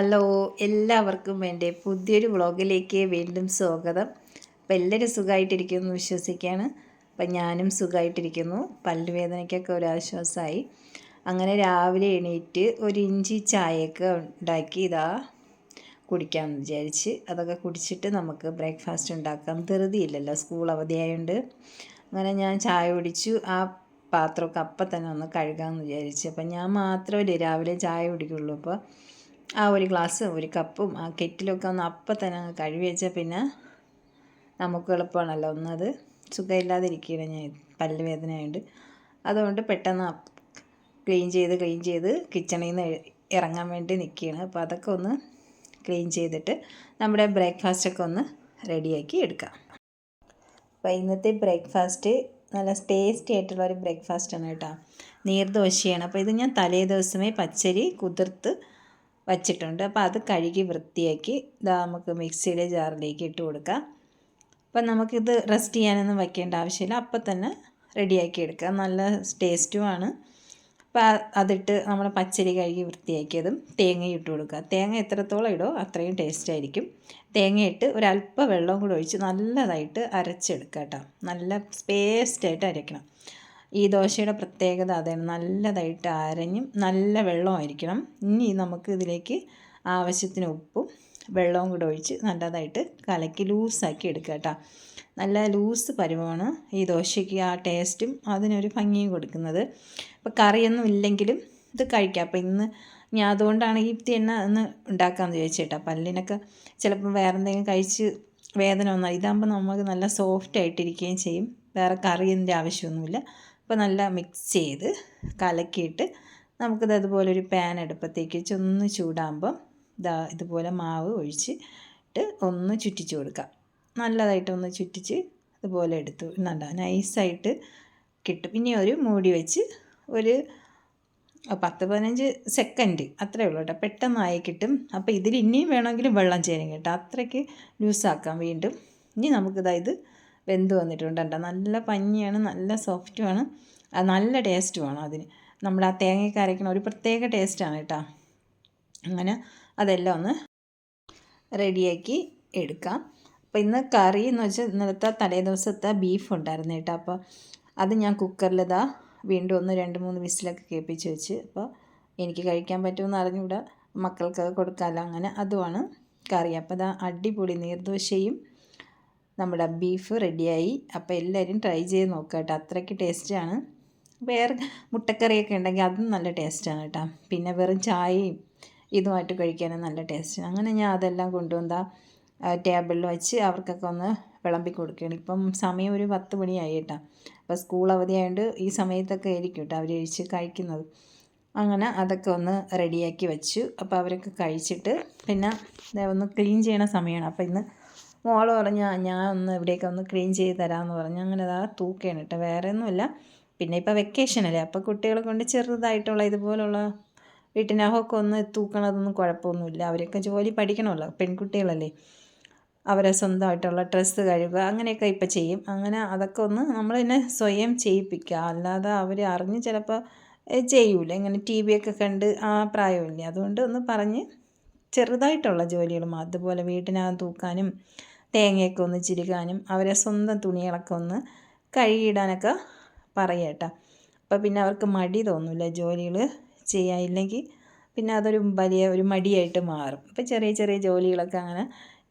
Hello എല്ലാവർക്കും എന്റെ പുതിയൊരു വ്ളോഗിലേക്ക് വീണ്ടും സ്വാഗതം. അപ്പം എല്ലാവരും സുഖമായിട്ടിരിക്കുന്നു വിശ്വസിക്കുകയാണ്. അപ്പം ഞാനും സുഖമായിട്ടിരിക്കുന്നു. പല്ലുവേദനയ്ക്കൊക്കെ ഒരാശ്വാസമായി അങ്ങനെ രാവിലെ എണീറ്റ് ഒരു ഇഞ്ചി ചായയൊക്കെ ഉണ്ടാക്കി ഇതാ കുടിക്കാമെന്ന് വിചാരിച്ച് അതൊക്കെ കുടിച്ചിട്ട് നമുക്ക് ബ്രേക്ക്ഫാസ്റ്റ് ഉണ്ടാക്കാം. ധൃതിയില്ലല്ലോ സ്കൂൾ അവധിയായുണ്ട്. അങ്ങനെ ഞാൻ ചായ കുടിച്ചു. ആ പാത്രമൊക്കെ അപ്പം തന്നെ ഒന്ന് കഴുകാമെന്ന് വിചാരിച്ചു. അപ്പം ഞാൻ മാത്രമല്ലേ രാവിലെ ചായ കുടിക്കുള്ളൂ. അപ്പോൾ ആ ഒരു ഗ്ലാസ് ഒരു കപ്പും ആ കെറ്റിലൊക്കെ ഒന്ന് അപ്പം തന്നെ അങ്ങ് കഴുകി വെച്ചാൽ പിന്നെ നമുക്ക് എളുപ്പമാണല്ലോ. ഒന്നത് സുഖമില്ലാതിരിക്കുകയാണ് ഞാൻ പല്ല് വേദനയുണ്ട് അതുകൊണ്ട് പെട്ടെന്ന് ക്ലീൻ ചെയ്ത് ക്ലീൻ ചെയ്ത് കിച്ചണിൽ നിന്ന് ഇറങ്ങാൻ വേണ്ടി നിൽക്കുകയാണ്. അപ്പോൾ അതൊക്കെ ഒന്ന് ക്ലീൻ ചെയ്തിട്ട് നമ്മുടെ ബ്രേക്ക്ഫാസ്റ്റൊക്കെ ഒന്ന് റെഡിയാക്കി എടുക്കാം. അപ്പോൾ ഇന്നത്തെ ബ്രേക്ക്ഫാസ്റ്റ് നല്ല ടേസ്റ്റി ആയിട്ടുള്ള ഒരു ബ്രേക്ക്ഫാസ്റ്റാണ് കേട്ടോ. നീർദോശയാണ്. അപ്പോൾ ഇത് ഞാൻ തലേ ദിവസമേ പച്ചരി കുതിർത്ത് വച്ചിട്ടുണ്ട്. അപ്പോൾ അത് കഴുകി വൃത്തിയാക്കി ഇതാ നമുക്ക് മിക്സിയുടെ ജാറിലേക്ക് ഇട്ട് കൊടുക്കാം. അപ്പം നമുക്കിത് റെസ്റ്റ് ചെയ്യാനൊന്നും വയ്ക്കേണ്ട ആവശ്യമില്ല. അപ്പം തന്നെ റെഡിയാക്കി എടുക്കാം നല്ല ടേസ്റ്റുമാണ് അപ്പോൾ അതിട്ട് നമ്മൾ പച്ചരി കഴുകി വൃത്തിയാക്കിയതും തേങ്ങയും ഇട്ട് കൊടുക്കുക. തേങ്ങ എത്രത്തോളം ഇടോ അത്രയും ടേസ്റ്റ് ആയിരിക്കും. തേങ്ങയിട്ട് ഒരല്പം വെള്ളം കൂടി ഒഴിച്ച് നല്ലതായിട്ട് അരച്ചെടുക്കുക കേട്ടോ. നല്ല പേസ്റ്റായിട്ട് അരയ്ക്കണം. ഈ ദോശയുടെ പ്രത്യേകത അതാണ് നല്ലതായിട്ട് അരഞ്ഞും നല്ല വെള്ളമായിരിക്കണം. ഇനി നമുക്ക് ഇതിലേക്ക് ആവശ്യത്തിന് ഉപ്പും വെള്ളവും കൂടെ ഒഴിച്ച് നല്ലതായിട്ട് കലക്കി ലൂസാക്കി എടുക്കുക കേട്ടോ. നല്ല ലൂസ് പരുവമാണ് ഈ ദോശയ്ക്ക് ആ ടേസ്റ്റും അതിനൊരു ഭംഗിയും കൊടുക്കുന്നത്. അപ്പോൾ കറിയൊന്നും ഇല്ലെങ്കിലും ഇത് കഴിക്കാം. അപ്പോൾ ഇന്ന് ഞാൻ അതുകൊണ്ടാണ് ഈ തന്നെ ഒന്ന് ഉണ്ടാക്കാമെന്ന് ചോദിച്ചേട്ടാ പല്ലിനൊക്കെ ചിലപ്പോൾ വേറെ എന്തെങ്കിലും കഴിച്ച് വേദന വന്നാൽ ഇതാകുമ്പോൾ നമുക്ക് നല്ല സോഫ്റ്റ് ആയിട്ടിരിക്കുകയും ചെയ്യും. വേറെ കറിയതിന്റെ ആവശ്യമൊന്നുമില്ല. അപ്പോൾ നല്ല മിക്സ് ചെയ്ത് കലക്കിയിട്ട് നമുക്കിത് അതുപോലെ ഒരു പാൻ അടുപ്പത്തേക്ക് വെച്ച് ഒന്ന് ചൂടാകുമ്പം ഇതാ ഇതുപോലെ മാവ് ഒഴിച്ചിട്ട് ഒന്ന് ചുറ്റിച്ച് കൊടുക്കാം. നല്ലതായിട്ട് ഒന്ന് ചുറ്റിച്ച് ഇതുപോലെ എടുത്തു നല്ല നൈസായിട്ട് കിട്ടും. ഇനി ഒരു മൂടി വെച്ച് ഒരു പത്ത് പതിനഞ്ച് സെക്കൻഡ് അത്രേ ഉള്ളൂ കേട്ടോ. പെട്ടെന്നായി കിട്ടും. അപ്പോൾ ഇതിൽ ഇനിയും വേണമെങ്കിലും വെള്ളം ചേരും കേട്ടോ. അത്രയ്ക്ക് ലൂസാക്കാം വീണ്ടും. ഇനി നമുക്കിതാ ഇത് വെന്ത് വന്നിട്ടുണ്ട് കേട്ടോ. നല്ല പഞ്ഞിയാണ് നല്ല സോഫ്റ്റുമാണ് നല്ല ടേസ്റ്റുമാണ് അതിന്. നമ്മൾ ആ തേങ്ങയ്ക്ക് അരയ്ക്കണ ഒരു പ്രത്യേക ടേസ്റ്റാണ് കേട്ടോ. അങ്ങനെ അതെല്ലാം ഒന്ന് റെഡിയാക്കി എടുക്കാം. അപ്പോൾ ഇന്ന് കറി എന്ന് വെച്ചാൽ ഇന്നലത്തെ തലേ ദിവസത്തെ ബീഫ് ഉണ്ടായിരുന്നു കേട്ടോ. അപ്പോൾ അത് ഞാൻ കുക്കറിലിതാ വീണ്ടും ഒന്ന് രണ്ട് മൂന്ന് വിസിലൊക്കെ കേൾപ്പിച്ച് വെച്ച് അപ്പോൾ എനിക്ക് കഴിക്കാൻ പറ്റുമെന്ന് അറിഞ്ഞുകൂടാ മക്കൾക്കൊക്കെ കൊടുക്കാമല്ലോ അങ്ങനെ അതുമാണ് കറി. അപ്പോൾ ഇതാ അടിപൊളി നീർദോശയും നമ്മുടെ ബീഫ് റെഡിയായി അപ്പോൾ എല്ലാവരും ട്രൈ ചെയ്ത് നോക്കുക കേട്ടോ. അത്രയ്ക്ക് ടേസ്റ്റാണ് വേറെ മുട്ടക്കറിയൊക്കെ ഉണ്ടെങ്കിൽ അതും നല്ല ടേസ്റ്റാണ് കേട്ടോ. പിന്നെ വെറും ചായയും ഇതുമായിട്ട് കഴിക്കാനും നല്ല ടേസ്റ്റാണ് അങ്ങനെ ഞാൻ അതെല്ലാം കൊണ്ടുവന്നാ ടേബിളിൽ വെച്ച് അവർക്കൊക്കെ ഒന്ന് വിളമ്പി കൊടുക്കുകയാണ്. ഇപ്പം സമയം ഒരു പത്ത് മണിയായി കേട്ടോ. അപ്പോൾ സ്കൂൾ അവധിയായതുകൊണ്ട് ഈ സമയത്തൊക്കെ ആയിരിക്കും കേട്ടോ അവർ കഴിച്ച് കഴിക്കുന്നത്. അങ്ങനെ അതൊക്കെ ഒന്ന് റെഡിയാക്കി വെച്ചു. അപ്പോൾ അവരൊക്കെ കഴിച്ചിട്ട് പിന്നെ ഒന്ന് ക്ലീൻ ചെയ്യണ സമയമാണ്. അപ്പോൾ ഇന്ന് മോൾ പറഞ്ഞ ഞാൻ ഒന്ന് ഇവിടെയൊക്കെ ഒന്ന് ക്ലീൻ ചെയ്ത് തരാമെന്ന് പറഞ്ഞു. അങ്ങനെ അതാ തൂക്കുകയാണ് കേട്ടോ വേറെ ഒന്നുമില്ല. പിന്നെ ഇപ്പോൾ വെക്കേഷനല്ലേ അപ്പോൾ കുട്ടികളെ കൊണ്ട് ചെറുതായിട്ടുള്ള ഇതുപോലുള്ള വീട്ടിനകമൊക്കെ ഒന്ന് തൂക്കണതൊന്നും കുഴപ്പമൊന്നുമില്ല. അവരൊക്കെ ജോലി പഠിക്കണമല്ലോ. പെൺകുട്ടികളല്ലേ. അവരെ സ്വന്തമായിട്ടുള്ള ഡ്രസ്സ് കഴുകുക അങ്ങനെയൊക്കെ ഇപ്പം ചെയ്യും. അങ്ങനെ അതൊക്കെ ഒന്ന് നമ്മൾ തന്നെ സ്വയം ചെയ്യിപ്പിക്കുക. അല്ലാതെ അവർ അറിഞ്ഞ് ചിലപ്പോൾ ചെയ്യൂല. ഇങ്ങനെ ടി ഒക്കെ കണ്ട് ആ പ്രായമില്ലേ. അതുകൊണ്ട് ഒന്ന് പറഞ്ഞ് ചെറുതായിട്ടുള്ള ജോലികളും അതുപോലെ വീട്ടിനകം തൂക്കാനും തേങ്ങയൊക്കെ ഒന്ന് ചിരുകാനും അവരെ സ്വന്തം തുണികളൊക്കെ ഒന്ന് കഴുകിയിടാനൊക്കെ പറയട്ടോ അപ്പോൾ പിന്നെ അവർക്ക് മടി തോന്നില്ല ജോലികൾ ചെയ്യാൻ ഇല്ലെങ്കിൽ പിന്നെ അതൊരു വലിയ ഒരു മടിയായിട്ട് മാറും. അപ്പോൾ ചെറിയ ചെറിയ ജോലികളൊക്കെ അങ്ങനെ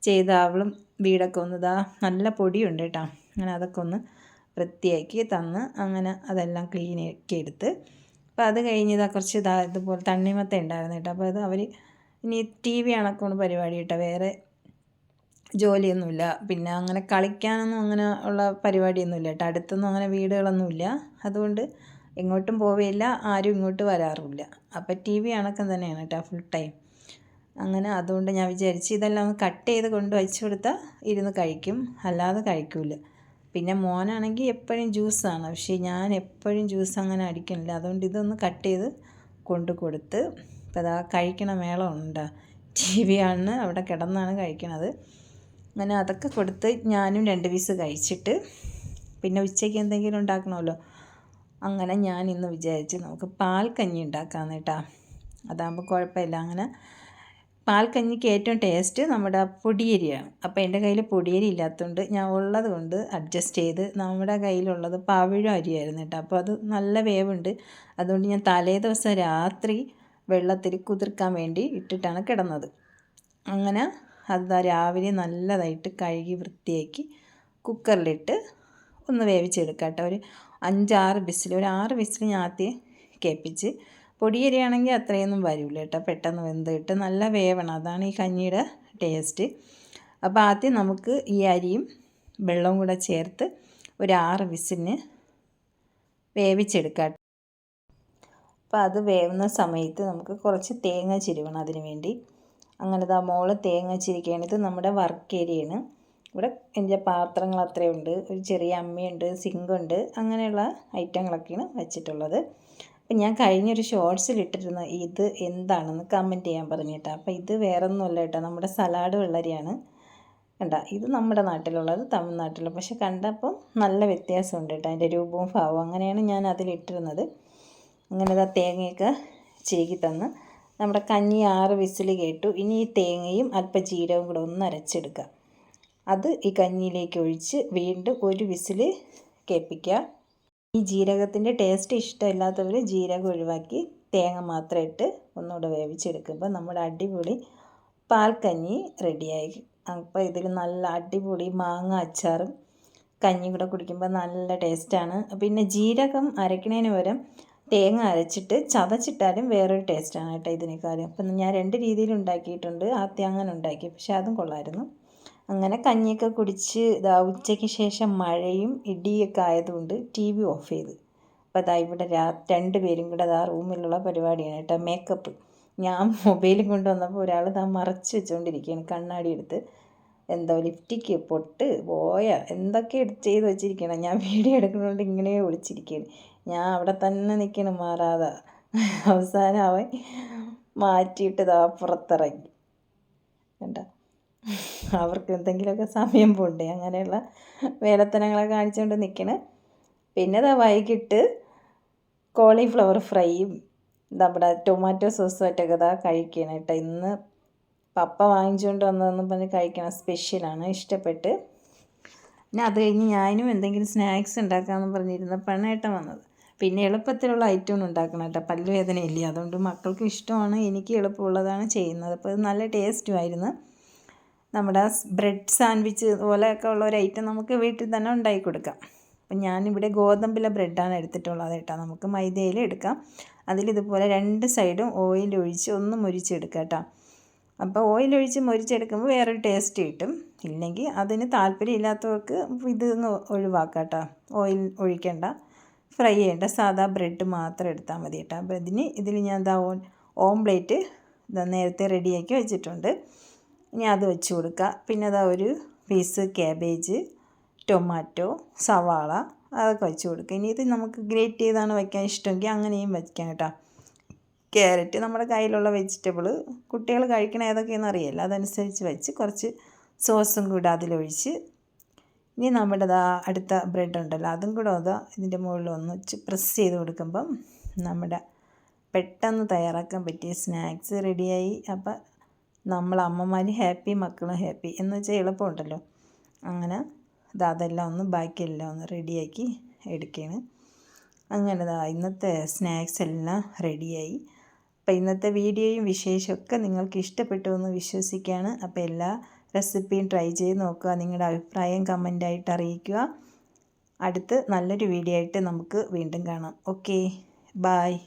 ചെയ്താവളും വീടൊക്കെ ഒന്ന് ഇതാ നല്ല പൊടിയുണ്ട് കേട്ടോ. അങ്ങനെ അതൊക്കെ ഒന്ന് വൃത്തിയാക്കി തന്ന് അങ്ങനെ അതെല്ലാം ക്ലീനാക്കി എടുത്ത് അപ്പോൾ അത് കഴിഞ്ഞ് ഇതാ കുറച്ച് ഇതാ ഇതുപോലെ തണ്ണിമത്ത ഉണ്ടായിരുന്നു കേട്ടോ. അപ്പോൾ അത് അവർ ഇനി ടി വി അണക്കൊണ്ട് പരിപാടി കേട്ടോ. വേറെ ജോലിയൊന്നുമില്ല. പിന്നെ അങ്ങനെ കളിക്കാനൊന്നും അങ്ങനെ ഉള്ള പരിപാടിയൊന്നുമില്ല കേട്ടോ. അടുത്തൊന്നും അങ്ങനെ വീടുകളൊന്നുമില്ല. അതുകൊണ്ട് എങ്ങോട്ടും പോവുകയില്ല ആരും ഇങ്ങോട്ട് വരാറുമില്ല. അപ്പോൾ ടി വി അണക്കം തന്നെയാണ് കേട്ടോ ഫുൾ ടൈം അങ്ങനെ അതുകൊണ്ട് ഞാൻ വിചാരിച്ച് ഇതെല്ലാം ഒന്ന് കട്ട് ചെയ്ത് കൊണ്ട് വെച്ച് കൊടുത്താൽ ഇരുന്ന് കഴിക്കും. അല്ലാതെ കഴിക്കില്ല പിന്നെ മോനാണെങ്കിൽ എപ്പോഴും ജ്യൂസാണ് പക്ഷേ ഞാൻ എപ്പോഴും ജ്യൂസ് അങ്ങനെ അടിക്കണില്ല. അതുകൊണ്ട് ഇതൊന്ന് കട്ട് ചെയ്ത് കൊണ്ട് കൊടുത്ത് ഇപ്പോൾ അതാ കഴിക്കണ മേളമുണ്ട് ടി വി ആണ്. അവിടെ കിടന്നാണ് കഴിക്കണത്. അങ്ങനെ അതൊക്കെ കൊടുത്ത് ഞാനും രണ്ട് പീസ് കഴിച്ചിട്ട് പിന്നെ ഉച്ചയ്ക്ക് എന്തെങ്കിലും ഉണ്ടാക്കണമല്ലോ. അങ്ങനെ ഞാൻ ഇന്ന് വിചാരിച്ച് നമുക്ക് പാൽ കഞ്ഞി ഉണ്ടാക്കാമെന്ന് കേട്ടോ. അതാകുമ്പോൾ കുഴപ്പമില്ല. അങ്ങനെ പാൽക്കഞ്ഞിക്ക് ഏറ്റവും ടേസ്റ്റ് നമ്മുടെ പൊടിയരിയാണ്. അപ്പോൾ എന്റെ കയ്യിൽ പൊടിയരി ഇല്ലാത്തതുകൊണ്ട് ഞാൻ ഉള്ളത് കൊണ്ട് അഡ്ജസ്റ്റ് ചെയ്ത് നമ്മുടെ കയ്യിലുള്ളത് പവിഴം അരിയായിരുന്നു കേട്ടോ. അപ്പോൾ അത് നല്ല വേവുണ്ട്. അതുകൊണ്ട് ഞാൻ തലേ ദിവസം രാത്രി വെള്ളത്തിൽ കുതിർക്കാൻ വേണ്ടി ഇട്ടിട്ടാണ് കിടന്നത്. അങ്ങനെ അത് രാവിലെ നല്ലതായിട്ട് കഴുകി വൃത്തിയാക്കി കുക്കറിലിട്ട് ഒന്ന് വേവിച്ചെടുക്കാം കേട്ടോ ഒരു അഞ്ചാറ് വിസിൽ ഒരു ആറ് വിസിൽ ഞാൻ ആദ്യം കേൾപ്പിച്ച് പൊടിയരിയാണെങ്കിൽ അത്രയൊന്നും വരില്ല കേട്ടോ പെട്ടെന്ന് വെന്തിട്ട് നല്ല വേവണം അതാണ് ഈ കഞ്ഞിയുടെ ടേസ്റ്റ്. അപ്പോൾ ആദ്യം നമുക്ക് ഈ അരിയും വെള്ളവും കൂടെ ചേർത്ത് ഒരു ആറ് വിസിലിന് വേവിച്ചെടുക്കാം അപ്പോൾ അത് വേവുന്ന സമയത്ത് നമുക്ക് കുറച്ച് തേങ്ങ ചിരുവണം അതിന് വേണ്ടി. അങ്ങനെ ആ മോൾ തേങ്ങ ഇത് നമ്മുടെ വർക്ക് ഏരിയയാണ്. ഇവിടെ എന്റെ പാത്രങ്ങൾ അത്രയുണ്ട്. ഒരു ചെറിയ അമ്മയുണ്ട് സിങ്കുണ്ട് അങ്ങനെയുള്ള ഐറ്റങ്ങളൊക്കെയാണ് വെച്ചിട്ടുള്ളത്. അപ്പം ഞാൻ കഴിഞ്ഞൊരു ഷോർട്സിൽ ഇട്ടിരുന്ന ഇത് എന്താണെന്ന് കമന്റ് ചെയ്യാൻ പറഞ്ഞിട്ടാ. അപ്പോൾ ഇത് വേറെ ഒന്നുമല്ല കേട്ടോ നമ്മുടെ സലാഡ് വെള്ളരിയാണ്. കണ്ട ഇത് നമ്മുടെ നാട്ടിലുള്ളത് തമിഴ്നാട്ടിലുള്ള പക്ഷെ കണ്ടപ്പം നല്ല വ്യത്യാസമുണ്ട് കേട്ടോ അതിന്റെ രൂപവും ഭാവവും. അങ്ങനെയാണ് ഞാൻ അതിലിട്ടിരുന്നത്. അങ്ങനെ ആ തേങ്ങയൊക്കെ ചേകി തന്ന്. നമ്മുടെ കഞ്ഞി ആറ് വിസിൽ കേട്ടു. ഇനി ഈ തേങ്ങയും അല്പം ജീരകവും കൂടെ ഒന്ന് അരച്ചെടുക്കുക അത് ഈ കഞ്ഞിയിലേക്ക് ഒഴിച്ച് വീണ്ടും ഒരു വിസിൽ കേൾപ്പിക്കുക. ഈ ജീരകത്തിന്റെ ടേസ്റ്റ് ഇഷ്ടമില്ലാത്തവർ ജീരകം ഒഴിവാക്കി തേങ്ങ മാത്രം ഇട്ട് ഒന്നുകൂടെ വേവിച്ചെടുക്കുമ്പോൾ നമ്മുടെ അടിപൊളി പാൽക്കഞ്ഞി റെഡിയായി. അപ്പോൾ ഇതിൽ നല്ല അടിപൊളി മാങ്ങ അച്ചാറും കഞ്ഞി കൂടെ കുടിക്കുമ്പോൾ നല്ല ടേസ്റ്റാണ്. പിന്നെ ജീരകം അരയ്ക്കുന്നതിന് പകരം തേങ്ങ അരച്ചിട്ട് ചതച്ചിട്ടാലും വേറൊരു ടേസ്റ്റാണ് കേട്ടോ ഇതിനേക്കാളും അപ്പം ഞാൻ രണ്ട് രീതിയിൽ ഉണ്ടാക്കിയിട്ടുണ്ട്. ആദ്യം അങ്ങനെ ഉണ്ടാക്കി. പക്ഷേ അതും കൊള്ളായിരുന്നു. അങ്ങനെ കഞ്ഞിയൊക്കെ കുടിച്ച് ഇതാ ഉച്ചയ്ക്ക് ശേഷം മഴയും ഇടിയൊക്കെ ആയതുകൊണ്ട് ടി വി ഓഫ് ചെയ്ത്. അപ്പോൾ അതാ ഇവിടെ രാ രണ്ട് പേരും കൂടെ അതാ റൂമിലുള്ള പരിപാടിയാണ് കേട്ടോ. മേക്കപ്പ് ഞാൻ മൊബൈലും കൊണ്ടുവന്നപ്പോൾ ഒരാൾ ഇതാ മറച്ച് വെച്ചുകൊണ്ടിരിക്കുകയാണ് കണ്ണാടി എടുത്ത്. എന്തോ ലിഫ്റ്റിക്ക് പൊട്ട് പോയ. എന്തൊക്കെ ചെയ്ത് വെച്ചിരിക്കണം ഞാൻ വീഡിയോ എടുക്കുന്നതുകൊണ്ട് ഇങ്ങനെ വിളിച്ചിരിക്കുകയാണ്. ഞാൻ അവിടെ തന്നെ നിൽക്കണം മാറാതെ. അവസാനം അവൻ മാറ്റിയിട്ട് ഇതാ പുറത്തിറങ്ങി. കണ്ടോ? അവർക്ക് എന്തെങ്കിലുമൊക്കെ സമയം പോണ്ടേ? അങ്ങനെയുള്ള വേലത്തനങ്ങളെ കാണിച്ചുകൊണ്ട് നിൽക്കണേ പിന്നെ ഇതാ വൈകിട്ട് കോളിഫ്ലവർ ഫ്രൈയും നമ്മുടെ ടൊമാറ്റോ സോസുമായിട്ടൊക്കെ ഇതാ കഴിക്കണം കേട്ടോ. ഇന്ന് പപ്പ വാങ്ങിച്ചുകൊണ്ട് വന്നതെന്ന് പറഞ്ഞ് കഴിക്കണം. സ്പെഷ്യലാണ് ഇഷ്ടപ്പെട്ട്. പിന്നെ അത് കഴിഞ്ഞ് ഞാനും എന്തെങ്കിലും സ്നാക്സ് ഉണ്ടാക്കാമെന്ന് പറഞ്ഞിരുന്നപ്പോഴാണ് ഏട്ടൻ വന്നത്. പിന്നെ എളുപ്പത്തിലുള്ള ഐറ്റം ഉണ്ടാക്കണം കേട്ടോ. പല്ലുവേദന പല്ലുവേദനയില്ല? അതുകൊണ്ട് മക്കൾക്ക് ഇഷ്ടമാണ്. എനിക്ക് എളുപ്പമുള്ളതാണ് ചെയ്യുന്നത്. അപ്പോൾ അത് നല്ല ടേസ്റ്റുമായിരുന്നു നമ്മുടെ ബ്രെഡ് സാൻഡ്വിച്ച് പോലെയൊക്കെ ഉള്ള ഒരു ഐറ്റം നമുക്ക് വീട്ടിൽ തന്നെ ഉണ്ടാക്കി കൊടുക്കാം. അപ്പം ഞാനിവിടെ ഗോതമ്പിലെ ബ്രെഡാണ് എടുത്തിട്ടുള്ളത് കേട്ടോ. നമുക്ക് മൈദയിൽ എടുക്കാം. അതിലിതുപോലെ രണ്ട് സൈഡും ഓയിൽ ഒഴിച്ച് ഒന്ന് മുരിച്ചെടുക്കാം കേട്ടോ. അപ്പോൾ ഓയിൽ ഒഴിച്ച് മുരിച്ചെടുക്കുമ്പോൾ വേറൊരു ടേസ്റ്റ് കിട്ടും. ഇല്ലെങ്കിൽ അതിന് താല്പര്യം ഇല്ലാത്തവർക്ക് ഇത് ഒഴിവാക്കാം കേട്ടോ. ഓയിൽ ഒഴിക്കേണ്ട. ഫ്രൈ ചെയ്യേണ്ട സാധാ ബ്രെഡ് മാത്രം എടുത്താൽ മതി കേട്ടോ. അപ്പോൾ ഇതിന് ഇതിൽ ഞാൻ എന്താ ഓംപ്ലേറ്റ് നേരത്തെ റെഡിയാക്കി വെച്ചിട്ടുണ്ട്. ഇനി അത് വെച്ച് കൊടുക്കുക. പിന്നെ അതാ ഒരു പീസ് ക്യാബേജ് ടൊമാറ്റോ സവാള അതൊക്കെ വെച്ച് കൊടുക്കുക. ഇനി ഇത് നമുക്ക് ഗ്രേറ്റ് ചെയ്താണ് വയ്ക്കാൻ ഇഷ്ടമെങ്കിൽ അങ്ങനെയും വയ്ക്കാം കേട്ടോ. ക്യാരറ്റ് നമ്മുടെ കയ്യിലുള്ള വെജിറ്റബിൾ കുട്ടികൾ കഴിക്കണ ഏതൊക്കെയെന്ന് അറിയില്ല. അതനുസരിച്ച് വെച്ച് കുറച്ച് സോസും കൂടെ അതിലൊഴിച്ച് ഇനി നമ്മുടെ അടുത്ത ബ്രെഡ് ഉണ്ടല്ലോ അതും കൂടെ അത് ഇതിന്റെ മുകളിൽ ഒന്ന് പ്രസ് ചെയ്ത് കൊടുക്കുമ്പം നമ്മുടെ പെട്ടെന്ന് തയ്യാറാക്കാൻ പറ്റിയ സ്നാക്സ് റെഡിയായി അപ്പം നമ്മൾ അമ്മമാരും ഹാപ്പി മക്കളും ഹാപ്പി എന്ന് വെച്ചാൽ എളുപ്പമുണ്ടല്ലോ. അങ്ങനെ അതെല്ലാം ഒന്ന് ബാക്കിയെല്ലാം ഒന്ന് റെഡിയാക്കി എടുക്കുകയാണ്. അങ്ങനെ ഇതാ ഇന്നത്തെ സ്നാക്സ് എല്ലാം റെഡിയായി അപ്പോൾ ഇന്നത്തെ വീഡിയോയും വിശേഷമൊക്കെ നിങ്ങൾക്ക് ഇഷ്ടപ്പെട്ടു എന്ന് വിശ്വസിക്കുകയാണ്. അപ്പോൾ എല്ലാ റെസിപ്പിയും ട്രൈ ചെയ്ത് നോക്കുക നിങ്ങളുടെ അഭിപ്രായം കമന്റായിട്ട് അറിയിക്കുക. അടുത്ത് നല്ലൊരു വീഡിയോ ആയിട്ട് നമുക്ക് വീണ്ടും കാണാം. Okay bye